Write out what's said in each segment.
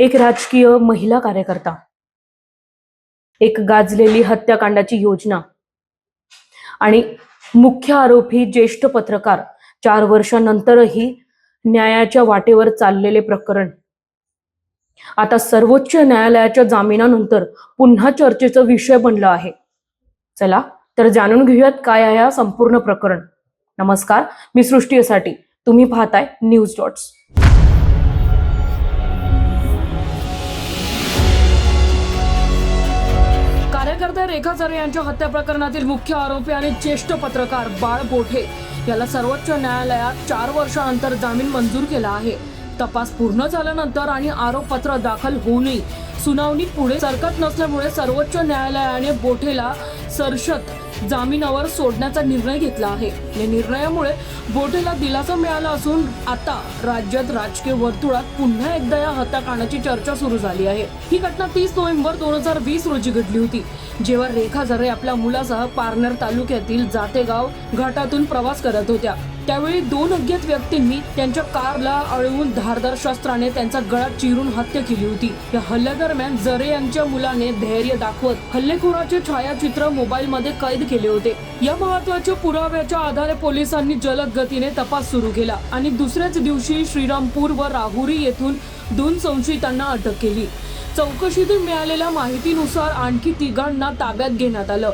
एक राजकीय महिला कार्यकर्ता. एक गाजलेली हत्याकांडाची योजना. आणि मुख्य आरोपी ज्येष्ठ पत्रकार चार वर्षानंतरही न्यायाच्या वाटेवर चाललेले प्रकरण. आता सर्वोच्च न्यायालयाच्या जामिनानंतर पुन्हा चर्चेचा विषय बनला आहे. चला तर जाणून घेऊयात काय आहे हा संपूर्ण प्रकरण. नमस्कार मी सृष्टीसाठी तुम्ही पाहताय न्यूज डॉट्स. रेखाचारे यांच्या हत्या प्रकरणातील मुख्य आरोपी आणि ज्येष्ठ पत्रकार बाळ बोठे याला सर्वोच्च न्यायालयात चार वर्षानंतर जामीन मंजूर केला आहे. तपास पूर्ण झाल्यानंतर आणि आरोपपत्र दाखल होऊनही सुनावणी पुढे सरकत नसल्यामुळे सर्वोच्च न्यायालयाने बोठेला सरशत जामिनावर सोडण्याचा निर्णय घेतला आहे. या निर्णयामुळे बोठेला दिलासा मिळाला असून आता राज्यात राजकीय वर्तुळात पुन्हा एकदा या हत्याकांडाची चर्चा सुरू झाली आहे. ही घटना तीस नोव्हेंबर दोन हजार वीस रोजी घडली होती. जेव्हा रेखा झरे आपल्या मुलासह पारनेर तालुक्यातील जातेगाव घाटातून प्रवास करत होत्या. त्यावेळी दोन अज्ञात व्यक्तींनी त्यांच्या कारला अळवून धारदार शस्त्राने त्यांचा गळा चिरून हत्या केली होती. या हल्ल्यादरम्यान जरे यांच्या मुलाने धैर्य दाखवत हल्लेखोराचे छायाचित्र मोबाईल मध्ये कैद केले होते. या महत्त्वाच्या पुराव्याच्या आधारे पोलिसांनी जलद गतीने तपास सुरू केला आणि दुसऱ्याच दिवशी श्रीरामपूर व राहुरी येथून दोन संशयितांना अटक केली. चौकशीतून मिळालेल्या माहितीनुसार आणखी तिघांना ताब्यात घेण्यात आलं.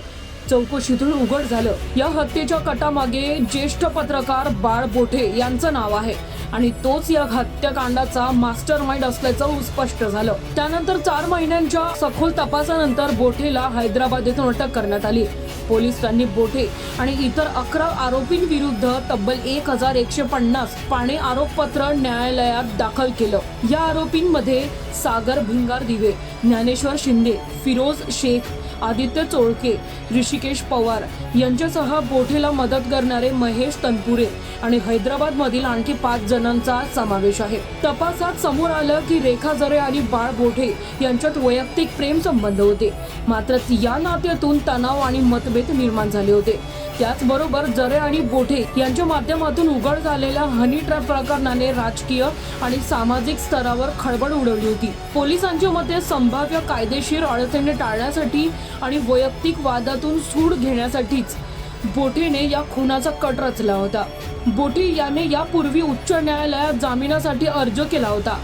चौकशीतून उघड झालं. या हत्येच्या कटामागे ज्येष्ठ पत्रकार बाळ बोठे यांचं नाव आहे. आणि तोच या हत्याकांडाचा मास्टर माइंड असल्याचं स्पष्ट झालं. त्यानंतर चार महिन्यांच्या सखोल तपासानंतर बोठेला हैदराबाद येथून अटक करण्यात आली. पोलिसांनी बोठे आणि इतर अकरा आरोपींविरुद्ध तब्बल एक हजार एकशे पन्नास पाने आरोपपत्र न्यायालयात दाखल केलं. या आरोपींमध्ये सागर भिंगार दिवे ज्ञानेश्वर शिंदे फिरोज शेख आदित्य चोळके ऋषिकेश पवार यांच्यासह बोठेला मदत करणारे महेश तनपुरे आणि हैदराबाद मधील आणखी पाच जणांचा समावेश आहे. तपासात समोर आलं की रेखा जरे आणि बाळ बोठे यांच्यात वैयक्तिक प्रेम संबंध होते. मात्र या नात्यातून तणाव आणि मतभेद निर्माण झाले होते. त्याचबरोबर जरे आणि बोठे यांच्या माध्यमातून उघड झालेल्या हनी ट्रॅप प्रकरणाने राजकीय आणि सामाजिक स्तरावर खळबळ उडवली होती. पोलिसांच्या मते संभाव्य कायदेशीर अडचणी टाळण्यासाठी आणि वैयक्तिक वादातून सूड घेण्यासाठीच बोठेने या खुनाचा कट रचला होता. बोठे याने यापूर्वी उच्च न्यायालयात जामिनासाठी अर्ज केला होता.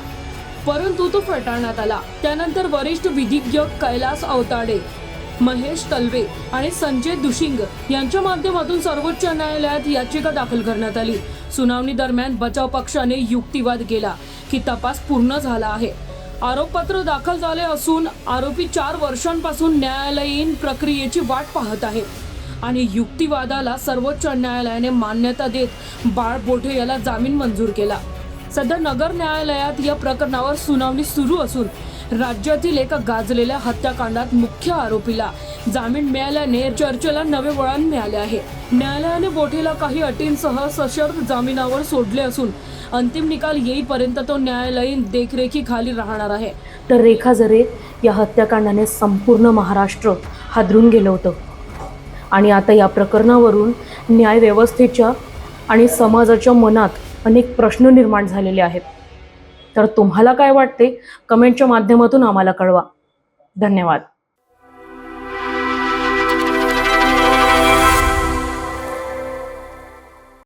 परंतु तो फेटाळण्यात आला. त्यानंतर वरिष्ठ विधिज्ञ कैलास अवताडे महेश तलवे आणि संजय दुशिंग यांच्या माध्यमातून सर्वोच्च न्यायालयात याचिका दाखल करण्यात आली. सुनावणी दरम्यान बचाव पक्षाने युक्तिवाद केला की तपास पूर्ण झाला आहे. आरोपपत्र दाखल झाले असून आरोपी चार वर्षांपासून न्यायालयीन प्रक्रियेची वाट पाहत आहे आणि युक्तिवादाला सर्वोच्च न्यायालयाने मान्यता देत बाळ बोठे याला जामीन मंजूर केला. सध्या नगर न्यायालयात या प्रकरणावर सुनावणी सुरू असून राज्यातील एका गाजलेल्या हत्याकांडात मुख्य आरोपीला जामीन मिळाल्याने चर्चेला नवे वळण मिळाले आहे. न्यायालयाने बोठेला काही अटींसह सशर्त जामिनावर सोडले असून अंतिम निकाल येईपर्यंत तो न्यायालयीन देखरेखीखाली राहणार आहे. तर रेखा जरे या हत्याकांडाने संपूर्ण महाराष्ट्र हादरून गेलं होतं. आणि आता या प्रकरणावरून न्यायव्यवस्थेच्या आणि समाजाच्या मनात अनेक प्रश्न निर्माण झालेले आहेत. तर तुम्हाला काय वाटते? कमेंटच्या माध्यमातून आम्हाला कळवा. धन्यवाद.